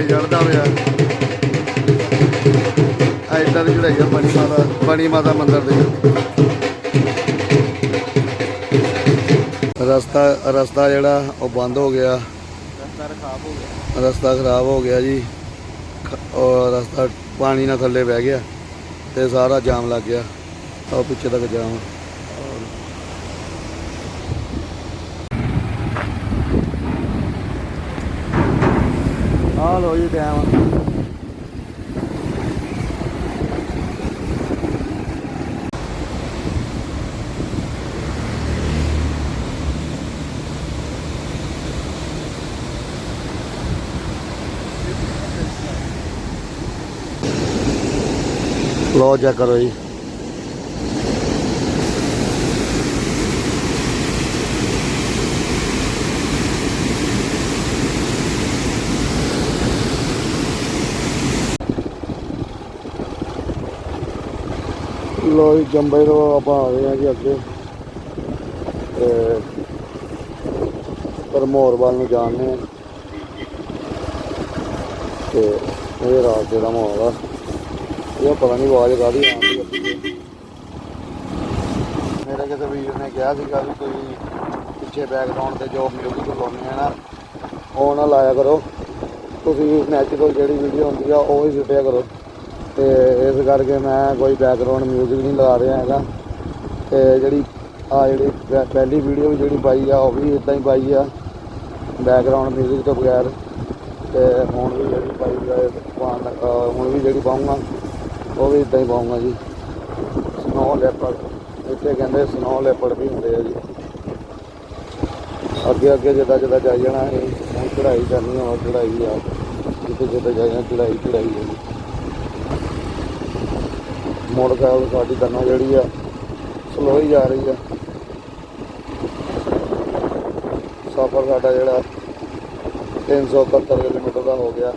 ਚੜਾਈ ਚੜਦਾ ਪਿਆ ਐਦਾਂ ਦੀ ਚੜਾਈ ਆ ਬਣੀ ਮਾਤਾ ਬਣੀ ਮਾਤਾ ਮੰਦਿਰ ਦੀ। ਰਸਤਾ ਰਸਤਾ ਜਿਹੜਾ ਉਹ ਬੰਦ ਹੋ ਗਿਆ। ਰਸਤਾ ਖਰਾਬ ਹੋ ਗਿਆ। ਰਸਤਾ ਖਰਾਬ ਹੋ ਗਿਆ ਜੀ। ਉਹ ਰਸਤਾ ਪਾਣੀ ਨਾਲ ਥੱਲੇ ਬਹਿ ਗਿਆ ਤੇ ਸਾਰਾ ਜਾਮ ਲੱਗ ਗਿਆ। ਉਹ ਪਿੱਛੇ ਤੱਕ ਜਾਮ। ਆ ਲੋ ਜੀ ਟਾਈਮ ਲੋ ਜਾ ਕਰੋ ਲੋ ਜੀ ਜੰਬੇ ਤੋਂ ਆਪਾਂ ਆ ਗਏ ਆ ਜੀ ਅੱਗੇ। ਤੇ ਪਰਮੋਰ ਵੱਲ ਨੂੰ ਜਾਣਦੇ ਆ ਤੇ ਇਹ ਰਾਸਤੇ ਦਾ ਮਾਹੌਲ ਆ। ਇਹ ਪਤਾ ਨਹੀਂ ਆਵਾਜ਼ ਕਾਹਦੀ ਆਉਂਦੀ ਹੈ ਮੇਰੇ ਕਿਸੇ ਵੀਰ ਨੇ ਕਿਹਾ ਸੀਗਾ ਵੀ ਕੋਈ ਪਿੱਛੇ ਬੈਕਗ੍ਰਾਉਂਡ ਤੇ ਜੋ ਮਿਊਜ਼ਿਕ ਲਾਉਂਦੇ ਆ ਨਾ। ਉਹ ਨਾ ਲਾਇਆ ਕਰੋ। ਤੁਸੀਂ ਨੈਚੁਰਲ ਜਿਹੜੀ ਵੀਡੀਓ ਹੁੰਦੀ ਆ, ਉਹ ਹੀ ਸਿੱਟਿਆ ਕਰੋ। ਤੇ ਇਸ ਕਰਕੇ ਮੈਂ ਕੋਈ ਬੈਕਗ੍ਰਾਉਂਡ ਮਿਊਜ਼ਿਕ ਨਹੀਂ ਲਗਾ ਰਿਹਾ ਹੈਗਾ। ਤੇ ਜਿਹੜੀ ਆ ਜਿਹੜੀ ਪਹਿ- ਪਹਿਲੀ ਵੀਡੀਓ ਵੀ ਜਿਹੜੀ ਪਾਈ ਆ, ਉਹ ਵੀ ਇਦਾਂ ਹੀ ਪਾਈ ਆ ਬੈਕਗ੍ਰਾਉਂਡ ਮਿਊਜ਼ਿਕ ਤੋਂ ਬਗੈਰ। ਤੇ ਹੁਣ ਵੀ ਜਿਹੜੀ ਪਾਈ ਆ ਪਾਉਣ ਲੱਗਾ- ਹੁਣ ਵੀ ਜਿਹੜੀ ਪਾਉਂਗਾ, ਉਹ ਵੀ ਇਦਾਂ ਹੀ ਪਾਉਂਗਾ ਜੀ। ਸਨੋ ਲੈਪਰਡ ਇੱਥੇ ਕਹਿੰਦੇ ਸਨੋ ਲੈਪਰਡ ਵੀ ਹੁੰਦੇ ਆ ਜੀ। ਅੱਗੇ ਅੱਗੇ ਜਿੱਦਾਂ ਜਿੱਦਾਂ ਜਾਈ ਜਾਣਾ ਇਹ ਹੁਣ ਚੜਾਈ ਕਰਨੀ ਆ ਚੜਾਈ ਆ। ਜਿੱਥੇ ਜਿੱਥੇ ਜਾਈ ਜਾਣਾ ਚੜਾਈ ਚੜਾਈ ਹੈ ਜੀ। ਮੋਟਰਸਾਈਕਲ ਸਾਡੀ ਦੰਨੋ ਜਿਹੜੀ ਆ ਸਲੋਈ ਜਾ ਰਹੀ ਆ। ਸਫ਼ਰ ਸਾਡਾ ਜਿਹੜਾ 371 ਕਿਲੋਮੀਟਰ ਦਾ ਹੋ ਗਿਆ।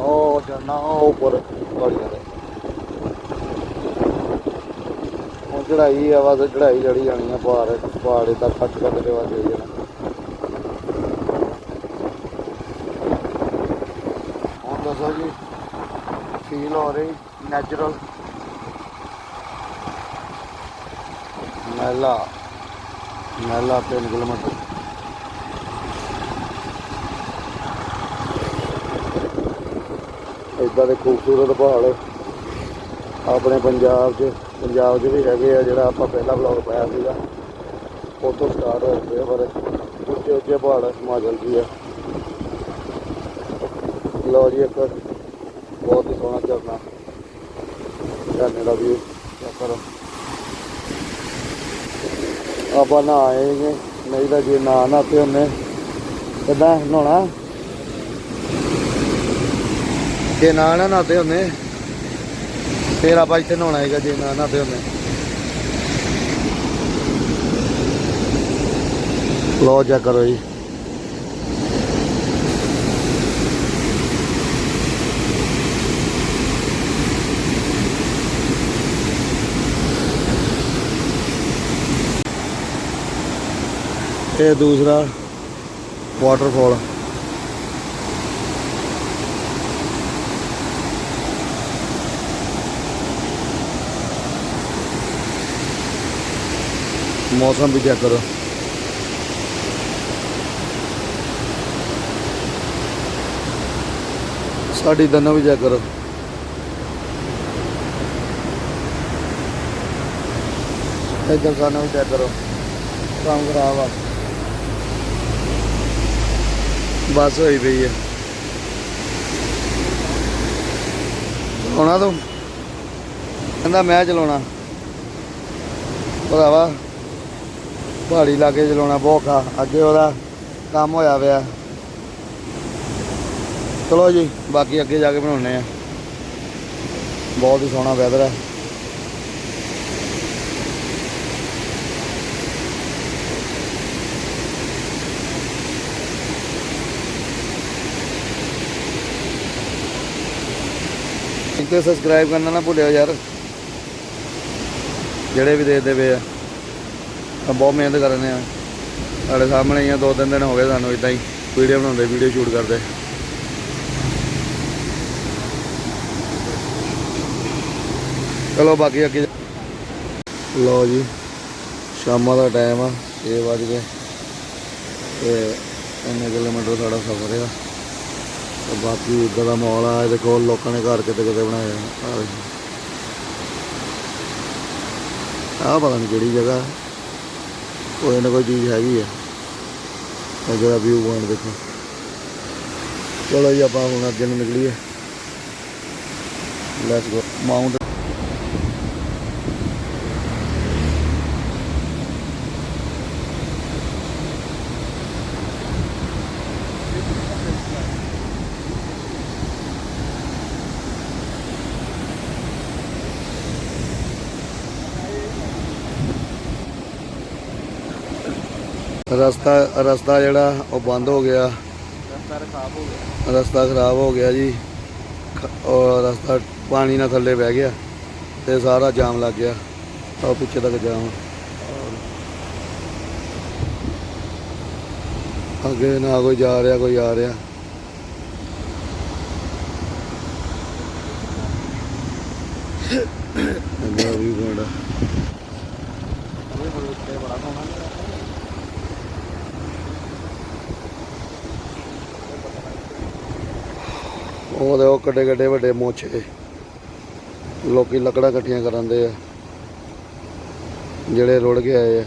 ਉਹ ਜਨਾ ਉੱਪਰ ਗਾੜੀਆਂ ਦੇ ਹੁਣ ਚੜਾਈ ਆ, ਬਸ ਚੜਾਈ ਚੜੀ ਜਾਣੀ ਆ, ਪਹਾੜ, ਪਹਾੜੇ ਤੱਕ ਕੱਟ ਕੱਟ ਕੇ ਵਾ ਜਾਈ ਜਾਣਾ ਹੁਣ ਦੱਸੋ ਜੀ ਫੀਲ ਹੋ ਰਹੀ ਨੈਚੁਰਲ ਮਹਿਲਾ ਮਹਿਲਾ 3 ਕਿਲੋਮੀਟਰ। ਇਦਾਂ ਦੇ ਖੂਬਸੂਰਤ ਪਹਾੜ ਆਪਣੇ ਪੰਜਾਬ 'ਚ ਪੰਜਾਬ 'ਚ ਵੀ ਹੈਗੇ ਆ, ਜਿਹੜਾ ਆਪਾਂ ਪਹਿਲਾ ਵਲੌਗ ਪਾਇਆ ਸੀਗਾ। ਉੱਥੋਂ ਸਟਾਰਟ ਹੋ ਗਏ ਪਰ ਉੱਚੇ ਉੱਚੇ ਪਹਾੜ ਹਿਮਾਚਲ 'ਚ ਹੀ ਆ। ਲਓ ਜੀ, ਇੱਕ ਬਹੁਤ ਹੀ ਸੋਹਣਾ ਝਰਨਾ। ਝਰਨੇ ਦਾ ਵੀ ਚੈੱਕ ਆਪਾਂ ਨਾ ਆਏਗੇ ਨਹੀਂ ਤਾਂ ਜੇ ਨਾ ਨਹਾਤੇ ਹੁੰਨੇ ਕਿੱਦਾਂ ਨਹਾਉਣਾ? ਜੇ ਨਾ ਨਾ ਨਹਾਤੇ ਹੁੰਨੇ ਫੇਰ ਆਪਾਂ ਇੱਥੇ ਨਹਾਉਣਾ ਹੈਗਾ, ਜੇ ਨਾ ਨਹਾਤੇ ਹੁੰਨੇ ਲੋ ਚੈੱਕ ਕਰੋ ਜੀ। ਇਹ ਦੂਸਰਾ ਵਾਟਰਫਾਲ ਮੌਸਮ ਵੀ ਚੈੱਕ ਕਰੋ। ਸਾਡੀ ਦੰਨੋਂ ਵੀ ਚੈੱਕ ਕਰੋ। ਇੱਧਰ ਸਾਨੂੰ ਵੀ ਚੈੱਕ ਕਰੋ। ਕੰਮ ਖਰਾਬ ਆ। ਬੱਸ ਹੋਈ ਪਈ ਹੈ ਚਲਾਉਣਾ ਤੂੰ? ਕਹਿੰਦਾ ਮੈਂ ਚਲਾਉਣਾ। ਭਰਾਵਾ, ਪਹਾੜੀ ਇਲਾਕੇ ਚਲਾਉਣਾ ਬਹੁਤ ਅੱਗੇ ਉਹਦਾ ਕੰਮ ਹੋਇਆ ਪਿਆ। ਚਲੋ ਜੀ, ਬਾਕੀ ਅੱਗੇ ਜਾ ਕੇ ਬਣਾਉਣੇ ਆ। ਬਹੁਤ ਹੀ ਸੋਹਣਾ ਵੈਦਰ ਹੈ ਤੇ ਸਬਸਕ੍ਰਾਈਬ ਕਰਨਾ ਨਾ ਭੁੱਲਿਓ ਯਾਰ। ਜਿਹੜੇ ਵੀ ਦੇਖਦੇ ਪਏ ਆ ਤਾਂ ਬਹੁਤ ਮਿਹਨਤ ਕਰ ਰਹੇ ਆ। ਸਾਡੇ ਸਾਹਮਣੇ ਆ, ਦੋ ਤਿੰਨ ਦਿਨ ਹੋ ਗਏ ਸਾਨੂੰ ਇਦਾਂ ਹੀ ਵੀਡੀਓ ਬਣਾਉਂਦੇ ਵੀਡੀਓ ਸ਼ੂਟ ਕਰਦੇ। ਚਲੋ ਬਾਕੀ ਅੱਗੇ। ਲਓ ਜੀ, ਸ਼ਾਮਾਂ ਦਾ ਟਾਈਮ ਆ 6 ਵਜ ਤੇ ਇੰਨੇ ਕਿਲੋਮੀਟਰ ਸਾਡਾ ਸਫ਼ਰ ਆ। ਤੇ ਬਾਕੀ ਇੱਦਾਂ ਦਾ ਮਾਹੌਲ ਆ ਇਹ ਦੇਖੋ ਲੋਕਾਂ ਨੇ ਘਰ ਕਿਤੇ ਕਿਤੇ ਬਣਾਏ ਆ ਪਤਾ ਨਹੀਂ ਕਿਹੜੀ ਜਗ੍ਹਾ। ਕੋਈ ਨਾ ਕੋਈ ਚੀਜ਼ ਹੈਗੀ ਆ। ਇਹ ਜਿਹੜਾ ਵਿਊ ਪੁਆਇੰਟ ਦੇਖੋ। ਚਲੋ ਜੀ, ਆਪਾਂ ਹੁਣ ਅੱਗੇ ਨੂੰ ਨਿਕਲੀਏ। ਲੈਟਸ ਗੋ ਮਾਊਂਟ ਰਸਤਾ ਰਸਤਾ ਜਿਹੜਾ ਉਹ ਬੰਦ ਹੋ ਗਿਆ। ਰਸਤਾ ਖਰਾਬ ਹੋ ਗਿਆ। ਰਸਤਾ ਖਰਾਬ ਹੋ ਗਿਆ ਜੀ। ਉਹ ਰਸਤਾ ਪਾਣੀ ਨਾਲ ਥੱਲੇ ਬਹਿ ਗਿਆ ਤੇ ਸਾਰਾ ਜਾਮ ਲੱਗ ਗਿਆ। ਉਹ ਪਿੱਛੇ ਤੱਕ ਜਾਮ ਅੱਗੇ ਨਾ ਕੋਈ ਜਾ ਰਿਹਾ ਕੋਈ ਆ ਰਿਹਾ। ਅੰਦਰ ਵੀ ਬੜਾ। ਇਹ ਬੜਾ ਸੋਹਣਾ। ਉਹਦੇ ਉਹ ਕੱਡੇ ਕੱਡੇ ਵੱਡੇ ਮੋਛੇ। ਲੋਕੀ ਲੱਕੜਾਂ ਇਕੱਠੀਆਂ ਕਰਨ ਦੇ ਆ। ਜਿਹੜੇ ਰੁੜ ਕੇ ਆਏ ਆ।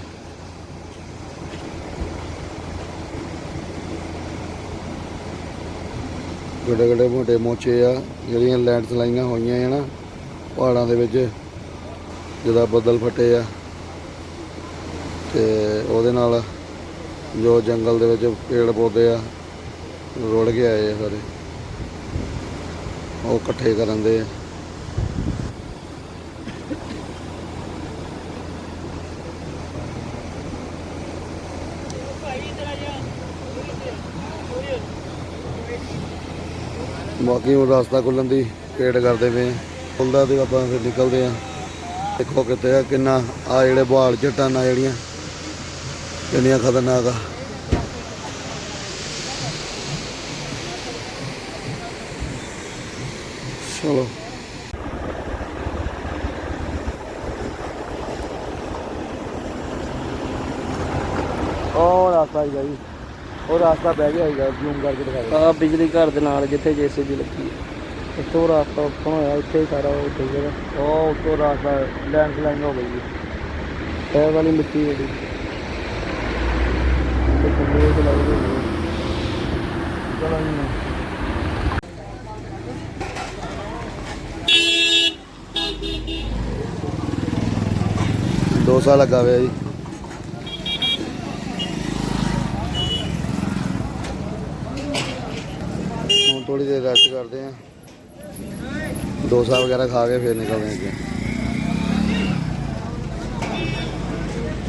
ਗੱਡੇ ਗੱਡੇ ਮੋਟੇ ਮੋਛੇ ਆ, ਜਿਹੜੀਆਂ ਲੈਂਡ ਸਲਾਈਆਂ ਹੋਈਆਂ ਆ ਨਾ, ਪਹਾੜਾਂ ਦੇ ਵਿੱਚ, ਜਿਹਦਾ ਬੱਦਲ ਫਟੇ ਆ। ਤੇ ਉਹਦੇ ਨਾਲ ਜੋ ਜੰਗਲ ਦੇ ਵਿੱਚ ਪੇੜ ਪੌਦੇ ਆ, ਰੁੜ ਕੇ ਆਏ ਆ ਸਾਰੇ। ਉਹ ਇਕੱਠੇ ਕਰਨ ਦੇ ਬਾਕੀ ਹੁਣ ਰਸਤਾ ਖੁੱਲਣ ਦੀ ਵੇਟ ਕਰਦੇ ਪਏ ਖੁੱਲਦਾ ਤੇ ਆਪਾਂ ਫਿਰ ਨਿਕਲਦੇ ਆ। ਦੇਖੋ ਕਿਤੇ ਆ ਕਿੰਨਾ, ਆ ਜਿਹੜੇ ਬਹਾਲ ਚਟਾਨਾਂ ਜਿਹੜੀਆਂ, ਕਿੰਨੀਆਂ ਖਤਰਨਾਕ ਆ। ਚਲੋ ਉਹ ਰਸਤਾ ਹੀ ਜੀ। ਉਹ ਰਸਤਾ ਬਹਿ ਗਿਆ ਹੈਗਾ ਜ਼ੂਮ ਕਰਕੇ ਦਿਖਾਓ ਆ ਬਿਜਲੀ ਘਰ ਦੇ ਨਾਲ ਜਿੱਥੇ ਜੀਸੀਬੀ ਲੱਗੀ ਹੈ। ਇੱਥੋਂ ਰਸਤਾ ਓਪਨ ਹੋਇਆ ਇੱਥੇ ਹੀ ਸਾਰਾ ਉਹ ਠੀਕ ਹੈ ਉਹ ਉੱਤੋਂ ਰਸਤਾ ਲੈਂਡਸਲਾਈਨ ਹੋ ਗਈ ਇਹ ਵਾਲੀ ਮਿੱਟੀ ਜਿਹੜੀ ਤੇ ਕੰਦੇ ਤੇ ਲੱਗ ਗਈ ਚਲੋ ਜੀ। ਡੋਸਾ ਲੱਗਾ ਹੋਇਆ ਜੀ। ਹੁਣ ਥੋੜੀ ਦੇਰ ਰੈਸਟ ਕਰਦੇ ਆ ਡੋਸਾ ਵਗੈਰਾ ਖਾ ਕੇ ਫਿਰ ਨਿਕਲਦੇ ਹਾਂ ਅੱਗੇ।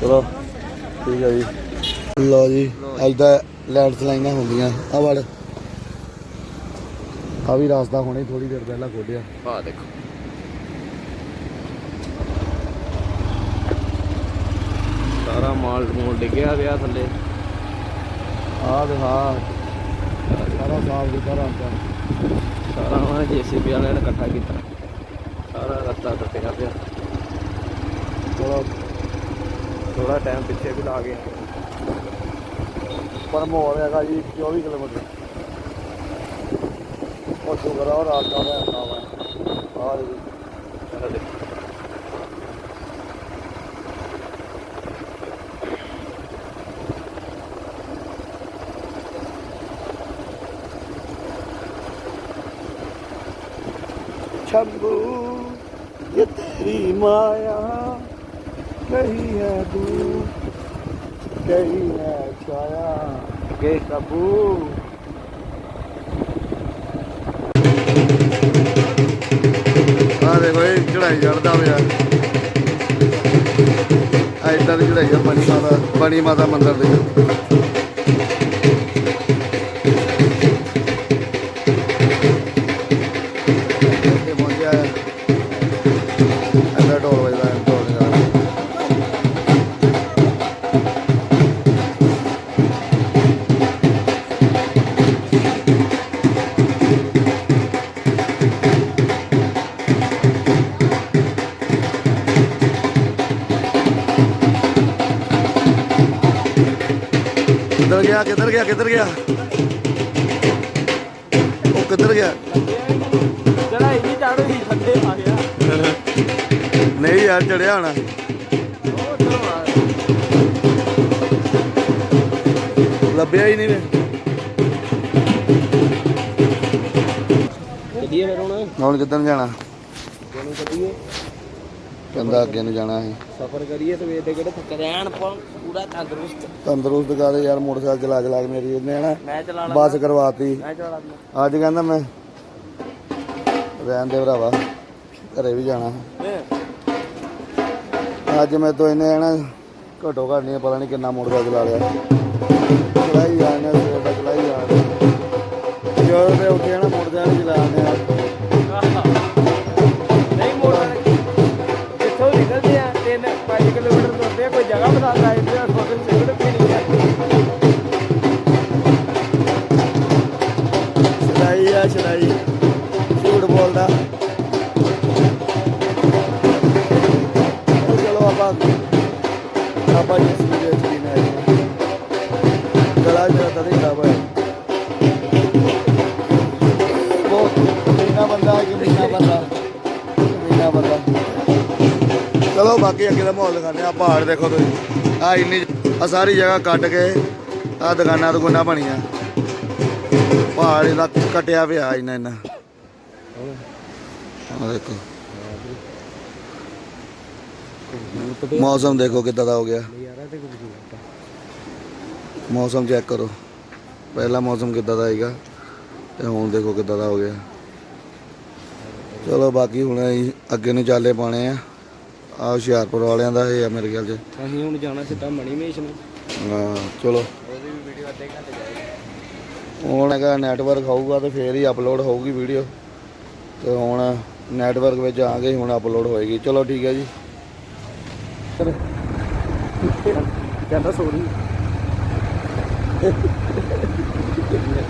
ਚਲੋ, ਠੀਕ ਹੈ ਜੀ। ਲਓ ਜੀ ਐਦਾਂ ਲੈਂਡ ਹੁੰਦੀਆਂ। ਆ ਵੜ ਆ ਵੀ ਰਸਤਾ ਹੁਣੇ ਥੋੜੀ ਦੇਰ ਪਹਿਲਾਂ ਖੋਲਿਆ ਆ ਦੇਖੋ ਸਾਰਾ ਮਾਲ ਮੂਲ ਡਿੱਗਿਆ ਪਿਆ ਥੱਲੇ। ਆ ਦਿਖਾ ਸਾਰਾ ਸਾਫ਼ ਦੀ ਤਰ੍ਹਾਂ ਦਾ ਸਾਰਾ ਉਹਨਾਂ ਨੇ ਜੀਸੀਬੀ ਵਾਲਿਆਂ ਨੇ ਇਕੱਠਾ ਕੀਤਾ। ਸਾਰਾ ਰਸਤਾ ਟੁੱਟਿਆ ਪਿਆ। ਚਲੋ ਥੋੜਾ ਟਾਈਮ ਪਿੱਛੇ ਵੀ ਲਾ ਗਏ। ਪਰ ਮੋੜ ਹੈਗਾ ਜੀ 24 ਕਿਲੋਮੀਟਰ। ਉਹ ਸ਼ੁਕਰ ਆ ਰਾਸਤਾ ਦਾ ਵਾ ਆ ਜੀ शंभू ये तेरी माया कहीं है दूर कहीं है छाया के कबू ਆ ਦੇਖੋ ਇਹ ਚੜਾਈ ਚੜਦਾ ਪਿਆ ਆ ਇਦਾਂ ਦੀ ਚੜਾਈ ਆ ਬਣੀ ਮਾਤਾ ਬਣੀ ਮਾਤਾ ਮੰਦਿਰ ਦੇ ਕਿੱਧਰ ਗਿਆ ਕਿੱਧਰ ਗਿਆ ਕਿੱਧਰ ਗਿਆ? ਉਹ ਕਿੱਧਰ ਗਿਆ? ਚੜਾਈ ਨਹੀਂ ਚੜ੍ਹ ਹੀ ਥੱਲੇ ਆ ਗਿਆ। ਨਹੀਂ ਯਾਰ ਚੜਿਆ ਹੋਣਾ। ਲੱਭਿਆ ਹੀ ਨਹੀਂ ਹੁਣ। ਹੁਣ ਕਿੱਧਰ ਨੂੰ ਜਾਣਾ? ਜਿਹਨੂੰ ਚੱਲੀਏ ਕਹਿੰਦਾ ਅੱਗੇ ਨੂੰ ਜਾਣਾ ਹੈ ਸਫ਼ਰ ਕਰੀਏ ਸਵੇਰ ਦੇ ਕਿਹੜੇ ਥੱਕ ਰਹਿਣ ਪੂਰਾ ਤੰਦਰੁਸਤ। ਤੰਦਰੁਸਤ ਕਰੇ ਯਾਰ ਮੋਟਰਸਾਈਕਲ ਚਲਾ ਚਲਾ ਕੇ ਮੇਰੀ ਇਹਨੇ ਨਾ ਮੈਂ ਚਲਾ ਲਾ ਬੱਸ ਕਰਵਾਤੀ। ਮੈਂ ਅੱਜ ਕਹਿੰਦਾ ਮੈਂ ਰਹਿਣ ਦੇ ਭਰਾਵਾ ਘਰੇ ਵੀ ਜਾਣਾ। ਅੱਜ ਮੈਂ ਤੋਂ ਇਹਨੇ ਨਾ ਘਟੋ ਘੱਟ ਨਹੀਂ ਪਤਾ ਨਹੀਂ ਕਿੰਨਾ ਮੋਟਰਸਾਈਕਲ ਚਲਾ ਲਿਆ। ਚਲਾਈ ਜਾਣੇ ਸਵੇਰ ਦਾ ਚਲਾਈ ਜਾਣੇ ਜਦੋਂ ਤੇ ਉੱਠੇ ਨਾ ਮੋਟਰਸਾਈਕਲ ਚਲਾਉਂਦੇ ਆ। ਚਲਾਈ ਆ ਚਲਾਈ ਝੂਠ ਬੋਲਦਾ ਉਹ ਚਲੋ ਆਪਾਂ ਆਪਾਂ ਜਿਸ ਵੀ ਦੇ ਗਲਾ ਜਿਹੜਾ ਤਦੇ ਖਰਾਬ ਹੋਇਆ ਉਹ ਮਹੀਨਾ ਬੰਦਾ ਕਿ ਮਹੀਨਾ ਬੰਦਾ। ਬਾਕੀ ਅੱਗੇ ਦਾ ਮਾਹੌਲ ਦਿਖਾਉਂਦੇ ਆ ਪਹਾੜ ਦੇਖੋ ਤੁਸੀਂ। ਆ ਇੰਨੀ ਆ ਸਾਰੀ ਜਗ੍ਹਾ ਕੱਟ ਕੇ ਆ ਦੁਕਾਨਾਂ ਦੁਕਾਨਾਂ ਬਣੀਆਂ। ਪਹਾੜ ਇਹਦਾ ਕਟਿਆ ਪਿਆ ਇੰਨਾ ਇੰਨਾ। ਆ ਦੇਖੋ। ਮੌਸਮ ਦੇਖੋ ਕਿੱਦਾਂ ਦਾ ਹੋ ਗਿਆ। ਮੌਸਮ ਚੈੱਕ ਕਰੋ। ਪਹਿਲਾ ਮੌਸਮ ਕਿੱਦਾਂ ਦਾ ਸੀਗਾ ਤੇ ਹੁਣ ਦੇਖੋ ਕਿੱਦਾਂ ਦਾ ਹੋ ਗਿਆ। ਚਲੋ ਬਾਕੀ ਹੁਣ ਅਸੀਂ ਅੱਗੇ ਨੂੰ ਚਾਲੇ ਪਾਣੇ ਆ। ਆ ਹੁਸ਼ਿਆਰਪੁਰ ਵਾਲਿਆਂ ਦਾ ਇਹ ਆ ਮੇਰੇ ਖਿਆਲ ਚ। ਅਸੀਂ ਹੁਣ ਜਾਣਾ ਸਿੱਧਾ ਮਣੀਮੇਸ਼ ਨੂੰ। ਹਾਂ ਚਲੋ। ਉਹਦੀ ਵੀ ਵੀਡੀਓ ਅੱਧੇ ਘੰਟੇ ਜਾਏਗੀ ਹੁਣ ਹੈਗਾ ਨੈਟਵਰਕ ਹੋਊਗਾ ਤੇ ਫੇਰ ਹੀ ਅਪਲੋਡ ਹੋਊਗੀ ਵੀਡੀਓ ਤੇ ਹੁਣ ਨੈਟਵਰਕ ਵਿੱਚ ਆ ਗਈ ਹੁਣ ਅਪਲੋਡ ਹੋਏਗੀ। ਚਲੋ ਠੀਕ ਹੈ ਜੀ। ਕਹਿੰਦਾ ਸੋਰੀ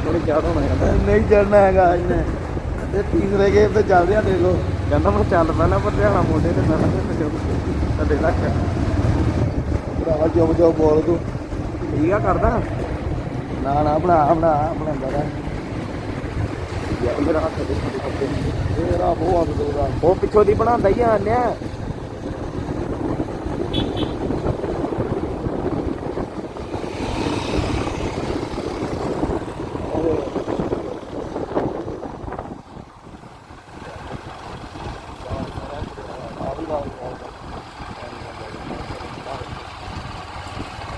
ਥੋੜੀ ਜ਼ਿਆਦਾ ਹੋਣਾ ਨਹੀਂ ਚੜਨਾ ਹੈਗਾ ਇਹਨੇ ਤੇ ਤੀਸਰੇ ਗੇਮ ਤੇ ਚੱਲਦੇ ਆ ਦੇਖ ਲਓ। ਕਹਿੰਦਾ ਮੈਂ ਚੱਲ ਪੈਣਾ ਪਰ ਧਿਆਣਾ ਮੋਢੇ ਤੇ ਮੈਂ ਕਿਹਾ ਤੇ ਲੱਖ ਭਰਾਵਾ ਚੁੱਪ ਚੁੱਪ ਬੋਲ ਤੂੰ। ਠੀਕ ਆ ਕਰਦਾ? ਨਾ ਨਾ ਬਣਾ ਬਣਾ ਬਣਾਉਂਦਾ ਰਹਿ। ਯਾਰ ਮੇਰਾ ਹੱਥ ਦੇ ਤੇਰਾ ਬਹੁਤ ਦੂਰਾ ਉਹ ਪਿੱਛੋਂ ਦੀ ਬਣਾਉਂਦਾ ਹੀ ਆਨਿਆ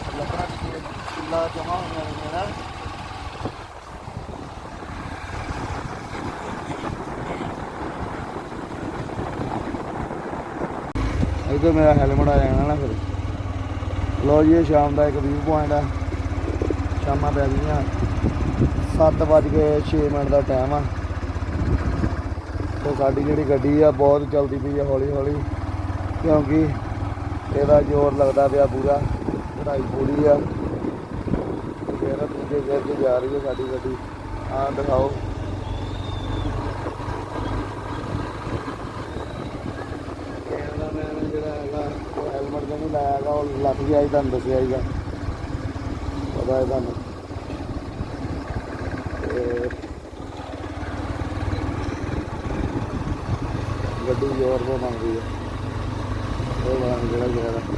ਕਿੱਲਾ ਜਮਾ ਹੋਈਆਂ ਨੇ ਨਾ ਇਧਰ ਮੇਰਾ ਹੈਲਮਟ ਆ ਜਾਣਾ ਨਾ ਫਿਰ। ਲੋ ਜੀ, ਇਹ ਸ਼ਾਮ ਦਾ ਇੱਕ ਵਿਊ ਪੁਆਇੰਟ ਆ। ਸ਼ਾਮਾਂ ਪੈ ਗਈਆਂ। 7 ਵੱਜ ਕੇ 6 ਮਿੰਟ ਦਾ ਟਾਈਮ ਆ। ਤੇ ਸਾਡੀ ਜਿਹੜੀ ਗੱਡੀ ਆ, ਬਹੁਤ ਚਲਦੀ ਪਈ ਆ ਹੌਲੀ ਹੌਲੀ। ਕਿਉਂਕਿ ਇਹਦਾ ਜ਼ੋਰ ਲੱਗਦਾ ਪਿਆ ਪੂਰਾ। ਚੜਾਈ ਪੂਰੀ ਆ। ਫਿਰ ਦੂਜੇ ਗੇਅਰ 'ਚ ਜਾ ਰਹੀ ਹੈ ਸਾਡੀ ਗੱਡੀ। ਆਹ ਦਿਖਾਓ ਕੈਮਰਾਮੈਨ ਜਿਹੜਾ ਹੈਗਾ ਉਹ ਲਾਇਆ ਹੈਗਾ ਉਹ ਲੱਗ ਗਿਆ ਸੀ ਤੁਹਾਨੂੰ ਦੱਸਿਆ ਸੀਗਾ ਪਤਾ ਹੈ ਤੁਹਾਨੂੰ। ਗੱਡੀ ਜ਼ੋਰ ਤੋਂ ਮੰਗਦੀ ਹੈ। ਉਹ ਵਾਲਾ ਜਿਹੜਾ ਜਿਹੜਾ